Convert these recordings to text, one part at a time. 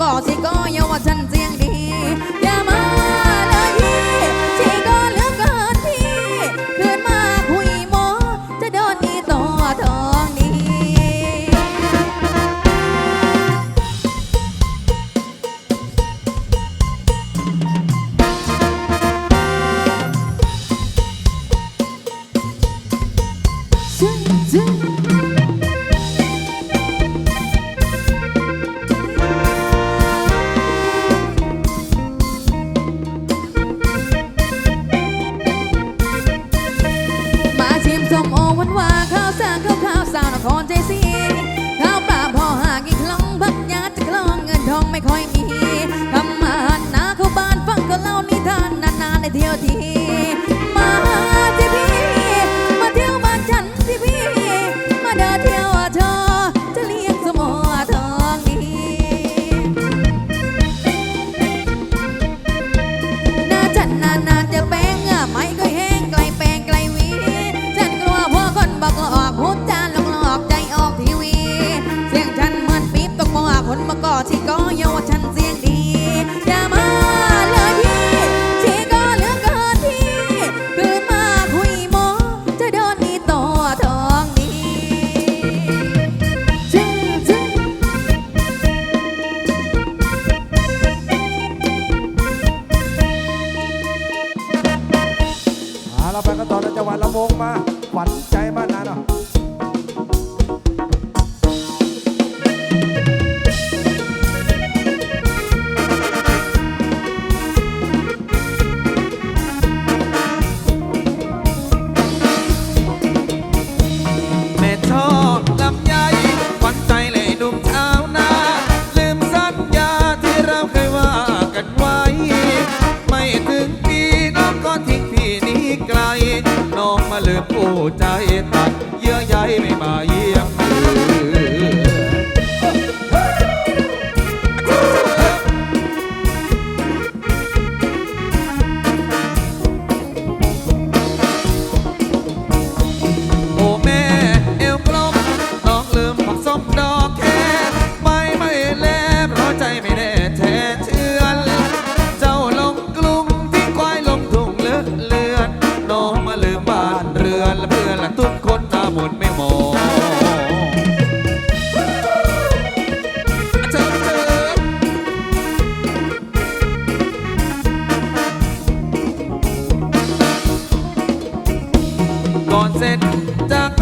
ก็สิก็ยาวว่าฉันสิ ไปกันต่อในจังหวัดลำมงมาหวั่นใจมัน said, Duck.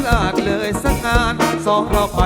พลาดเลยสักงานสองเราไป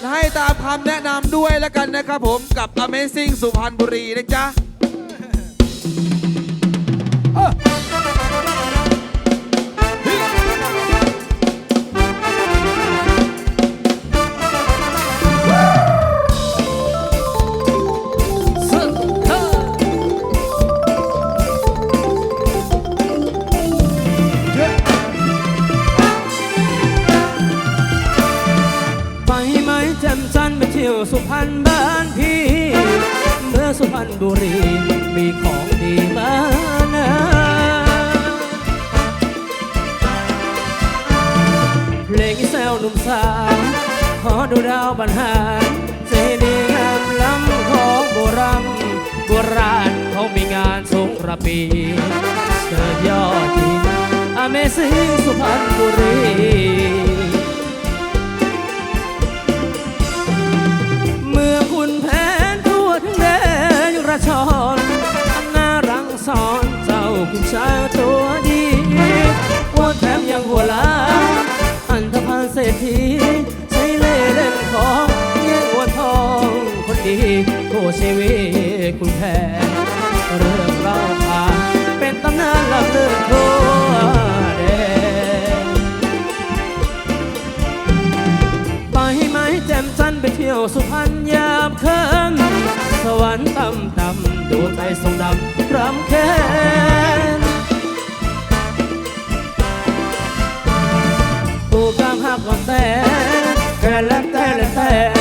จัดให้ตามคำแนะนำด้วยแล้วกันนะครับผมกับ Amazing สุพรรณบุรีนะจ๊ะ แจ่มจันไปเที่ยวสุพรรณบ้านพี่เมื่อสุพรรณบุรีมีของดีมานะเพลงอีแซวหนุ่มสาวขอดูดาวบรรหารเจดีย์งามล้ำของโบราณโบราณเขามีงานสงกระปีเกิดยอดจริง Amazing สุพรรณบุรี นระชอนหน้ารังสอนเจ้าคุณชายตัวดีอ้วแถมยังหัวล้าอันธพาลเศรษฐีใช้เล่เล่นของเงี้ยอ้วทองคนดีโคชีวิตคุณแผนเรื่องเล่าผ่านเป็นตำนานลำเลือทั่วแดนไปไหมแจ่มจันทร์ไปเที่ยวสุพรรณยามค่ำ วรรค์ต่ำต่ำดูใจทรงดำรำแค้นผู้กำหักวันแต่แค่และแต่และแต่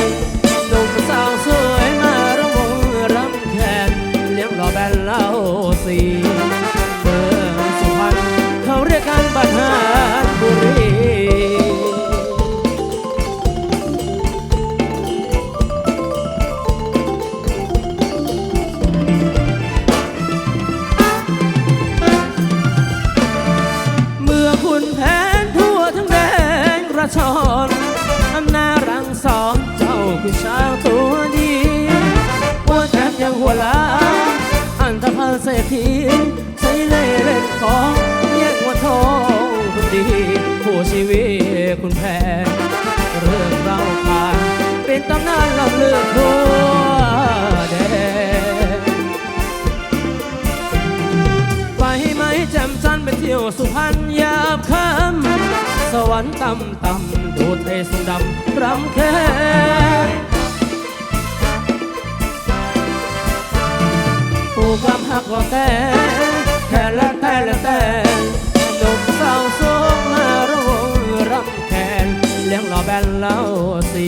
ศรษฐีใช้เล่ห์เล่นของแย่งหัวทองคนดี ผู้ชีวิตคุณแผนเรื่องเราผ่านเป็นตำนานลำเลือทั่วแดนไปไหมแจ่มจันทร์ไปเที่ยวสุพรรณยามค่ำสวรรค์ต่ำต่ำดูเทสงดำรำแค่ ความหักว่าแต่แค่ละแต่ละแต่จบเศร้าโศกมาระวงรำแคนเลี้ยงหล่อแบนเล่าสี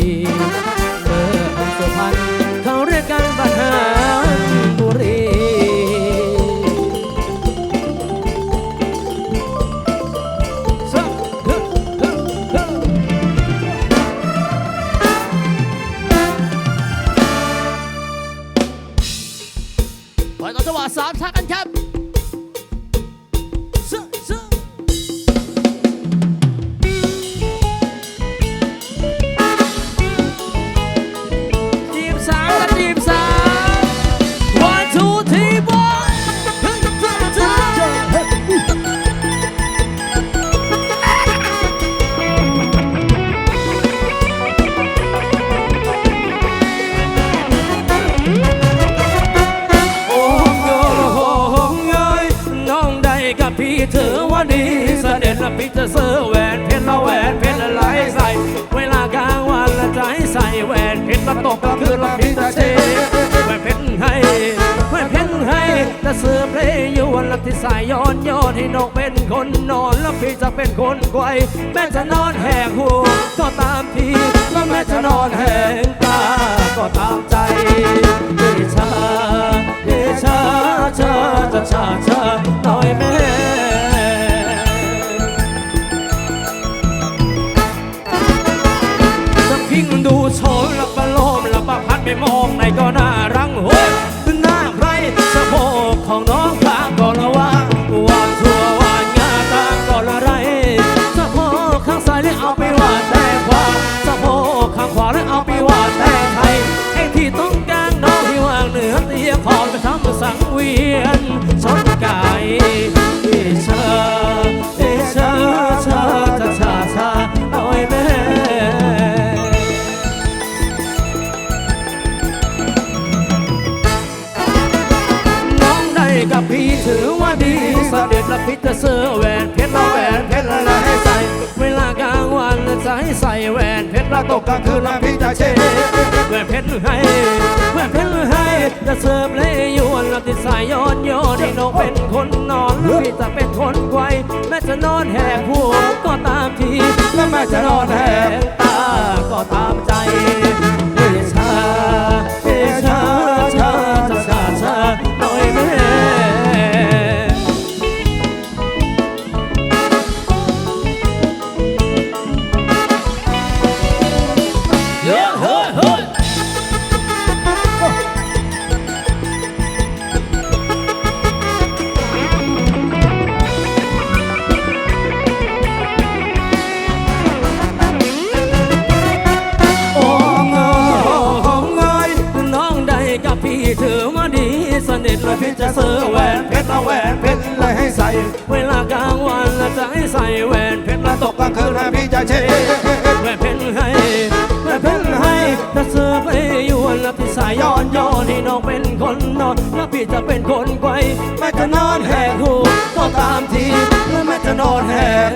ยู่วันละที่สายย้อนย้อนให้นกเป็นคนนอนแล้วพี่จะเป็นคนไกวแม่จะนอนแหกหูก็ตามทีแล้วแม่จะนอนแหงตาก็ตามใจพี่ช รละตกกลางคืนละพี่จะเช็แหวนเพชรให้แหวนเพชรให้จะเสิร์ฟเลยยวนละติดสายย้อนย้อนให้น้องเป็นคนนอนแล้วพี่จะเป็นคนไกวแม้จะนอนแหกหัวก็ตามทีและแม้จะนอนแหกตาก็ตามใจเอชาเอชาชาชา และพี่จะเป็นคนไกวแม่จะนอนแหกหูก็ตามทีและแม่จะนอนแหก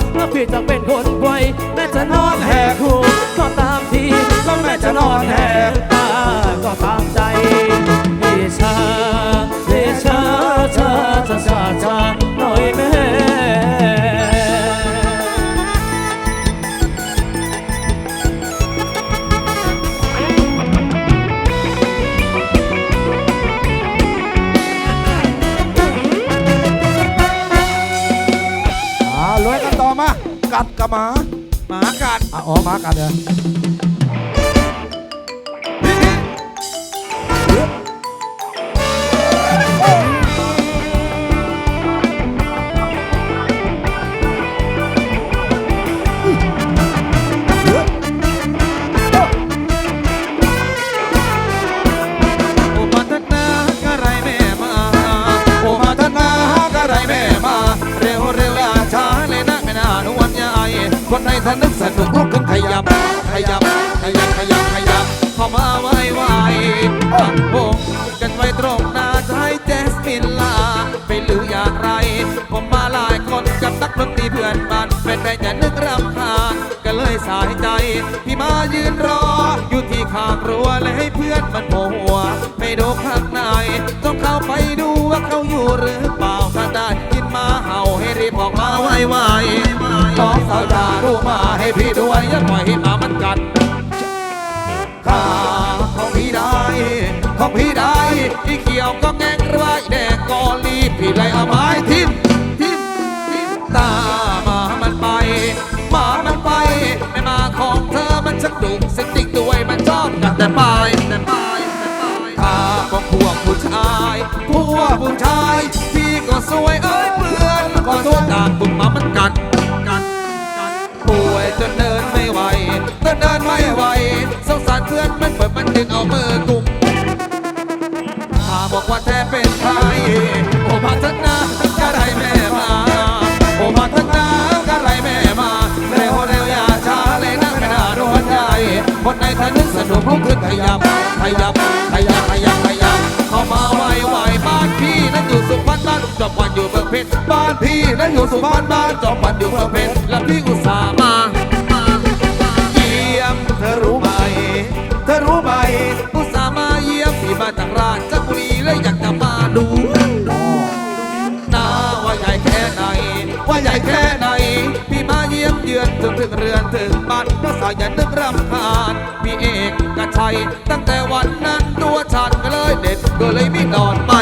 คนนอพี่จะเป็นคนไวแม่จะนอนแหกหูก็ตามทีก็แม่จะนอนแหก อ๋อมากันเหรอ สายใจ พี่มายืนรอ อยู่ที่ข้างรั้วเลยให้เพื่อนมันโผล่หัว ไม่ดูข้างในต้องเข้าไปดูว่าเขาอยู่หรือเปล่าถ้าได้ยินมาเห่าให้รีบออกมาไวๆน้องสาวด่ารู้มาให้พี่ด้วยอย่าปล่อยให้หมามันกัดขาของพี่ได้ของพี่ได้อีเขียวก็แงงไรแดงก็รีพี่เลยเอาไม้ทิ่มทิ่ายพี่ก็สวยเอ้ยเพื่อนก็สวยต่างบุญมามันกัดกัดกัดป่วยจนเดินไม่ไหวจนเดินไม่ไหวสงสารเพื่อนมันเปิดมันดึงเอามือกุมถ้าบอกว่าแท้เป็นใครโอ้พัฒนาก็ไรแม่มาโอ้พัฒนาก็ไรแม่มาเร็วเร็วอย่าช้าเลยนะไม่น่าโดนคนในทะนึกสนุกลุกขึ้นขยับขยับขยับขยับ จอบวันอยู่เมืองเพชรบ้านพี่นั้นอยู่สุพรรณบ้านจอบวันอยู่เมืองเพชรและพี่อุตส่าห์มาเยี่ยมเธอรู้ไหม เธอรู้ไหมอุตส่าห์มาเยี่ยมพี่มาจากราชบุรีและอยากจะมาดูนาว่าใหญ่แค่ไหน ว่าใหญ่แค่ไหน พี่มาเยี่ยมเยือนถึงถึงเรือนถึงบ้านเพราะสาวอย่านึกรำคาญพี่เอกกชัย ตั้งแต่วันนั้นตัวฉันก็เลยเด็ดก็เลยไม่นอนไป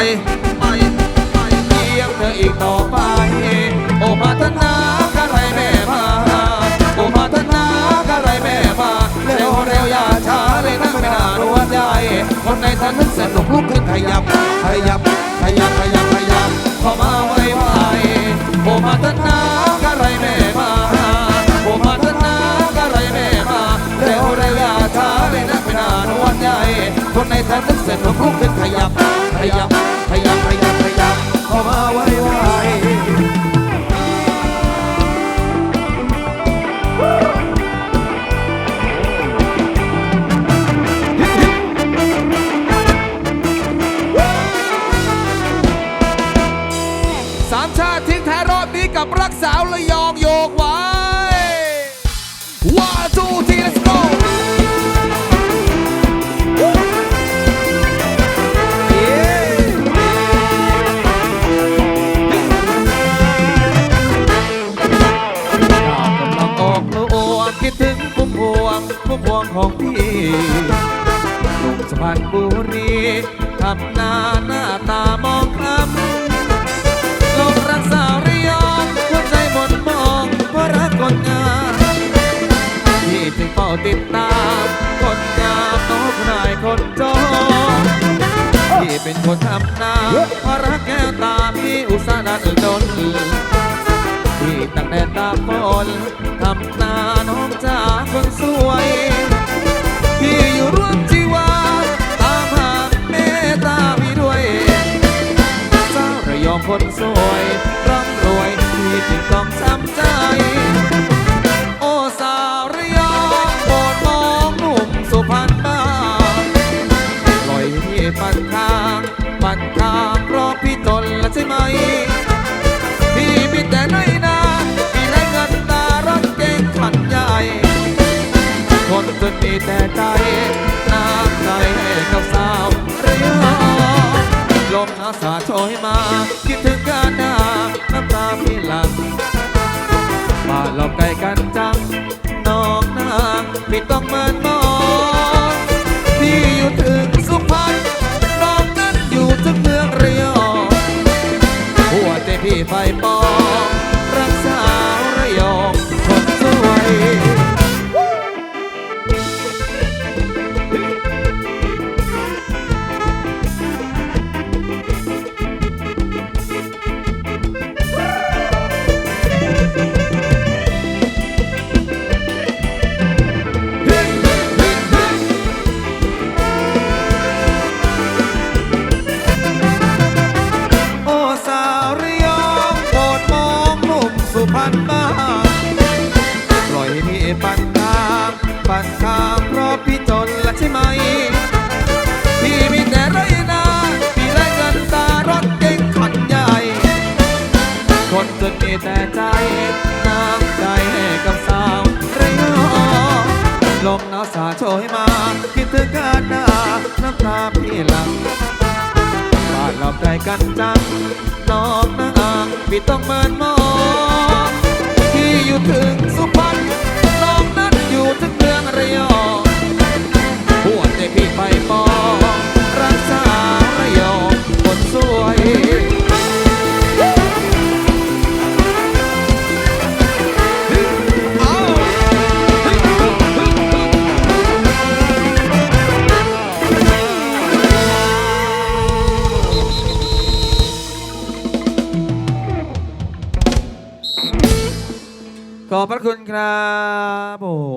ในทันนึกสนุกลุกขึ้นขยับ ขยับ ขยับ ขยับ ขยับเข้ามาไวไวโอมาต้นากะไรแม่มาโอมาต้นากะไรแม่มาเร็วเร็วอย่าช้าเลยนะไม่น่ารัวใจคนในทันนึกสนุกลุกขึ้นขยับ ขยับ ของพี่สุพรรณบุรีทำหน้าหน้าตามองคล้ำลงรักสาวระยองหัวใจหมดมองเพราะรักคนงามที่จึงเฝ้าติดตามคนงามน้องนายคนจนที่เป็นคนทำนาเพราะรักแก้วตาพี่อุตส่าหนันดนที่ตั้งแต่ตาฝนทำนาน้องจ้าคนสวย วยที่จึงต้องช้ำใจ โอสาวระยองโปรดมองหนุ่มสุพรรณบ้างปล่อยพี่ปันข้างปันข้างเพราะพี่จนละใช่ไหม พี่มีแต่ในอยนาพี่ได้เงินตารถเก่งขันใหญ่คนจนมีแต่ใจน้ำใจให้กับสาวระยองลมหนาวสาดโชยมา กันจังน้องนางพี่ต้องเมินมองที่อยู่ถึงสุพรรณน้องนั้นอยู่ถึงเมืองระยอง